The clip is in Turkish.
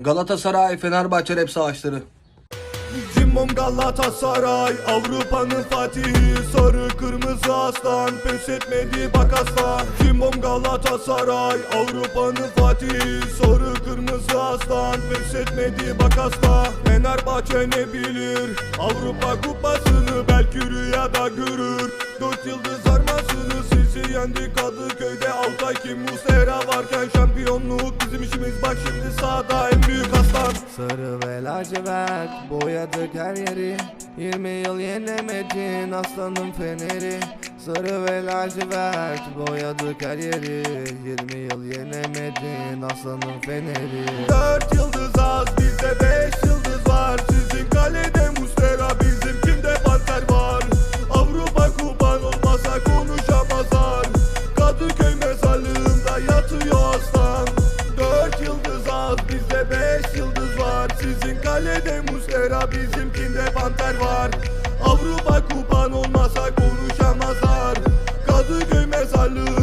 Galatasaray Fenerbahçe rap savaşları. Cimbom Galatasaray Avrupa'nın fatihi. Sarı kırmızı aslan Pes etmedi bak aslan. Cimbom Galatasaray Avrupa'nın fatihi. Sarı kırmızı aslan Pes etmedi bak aslan. Fenerbahçe ne bilir? Avrupa kupasını belki rüyada görür. Dört yıldız Fenerbahçe'yi yendik Kadıköy'de Altay kim? Musera varken Şampiyonluk bizim işimiz. Bak şimdi sahada en büyük aslan. Sarı ve lacivert boyadık her yeri. 20 yıl yenemedin aslanın feneri. Sarı ve lacivert boyadık her yeri. 20 yıl yenemedin aslanın feneri. 4 yıldız az bizde 5 yıldız az bizde beş yıldız var. Sizin kalede Mustera bizimkinde panter var. Avrupa kupan olmasa konuşamazlar. Kadıköy mezarlığı